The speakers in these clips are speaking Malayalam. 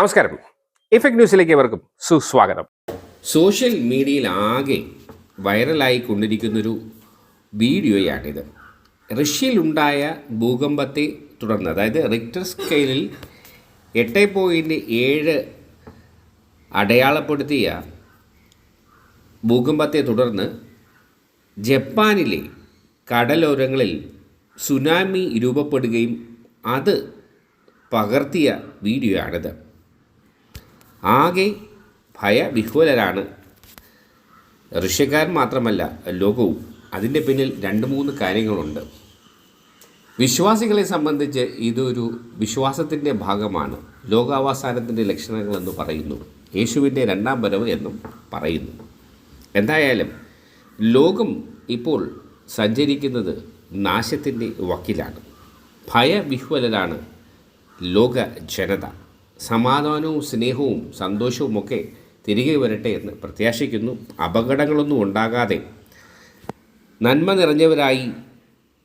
നമസ്കാരം. ഇഫക്ട് ന്യൂസിലേക്ക് ഏവർക്കും സുസ്വാഗതം. സോഷ്യൽ മീഡിയയിൽ ആകെ വൈറലായി കൊണ്ടിരിക്കുന്നൊരു വീഡിയോയാണിത്. റഷ്യയിലുണ്ടായ ഭൂകമ്പത്തെ തുടർന്ന് അതായത് റിക്ടർ സ്കെയിലിൽ എട്ട് പോയിന്റ് ഏഴ് അടയാളപ്പെടുത്തിയ ഭൂകമ്പത്തെ തുടർന്ന് ജപ്പാനിലെ കടലോരങ്ങളിൽ സുനാമി രൂപപ്പെടുകയും അത് പകർത്തിയ വീഡിയോയാണിത്. ആകെ ഭയവിഹ്വലരാണ്. റഷ്യക്കാർ മാത്രമല്ല ലോകവും അതിന്റെ പിന്നിൽ രണ്ട് മൂന്ന് കാര്യങ്ങളുണ്ട്. വിശ്വാസികളെ സംബന്ധിച്ച് ഇതൊരു വിശ്വാസത്തിന്റെ ഭാഗമാണ്. ലോകാവസാനത്തിന്റെ ലക്ഷണങ്ങളെന്ന് പറയുന്നു. യേശുവിന്റെ രണ്ടാം വരവ് എന്നും പറയുന്നു. എന്തായാലും ലോകം ഇപ്പോൾ സഞ്ചരിക്കുന്നത് നാശത്തിന്റെ വക്കിലാണ്. ഭയവിഹ്വലരാണ് ലോക ജനത സമാധാനവും സ്നേഹവും സന്തോഷവും ഒക്കെ തിരികെ വരട്ടെ എന്ന് പ്രത്യാശിക്കുന്നു. അപകടങ്ങളൊന്നും ഉണ്ടാകാതെ നന്മ നിറഞ്ഞവരായി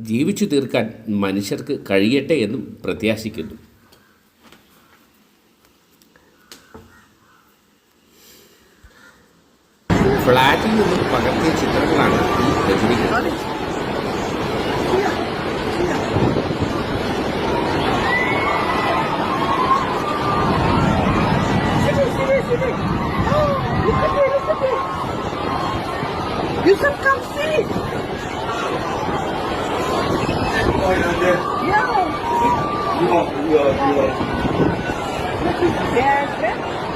ജീവിച്ചു തീർക്കാൻ മനുഷ്യർക്ക് കഴിയട്ടെ എന്നും പ്രത്യാശിക്കുന്നു. ഫ്ലാറ്റിൽ നിന്നും പകർത്തിയ ചിത്രങ്ങളാണ് You can come see. Yeah. You are, you are, Yeah, yeah. Yes, yes.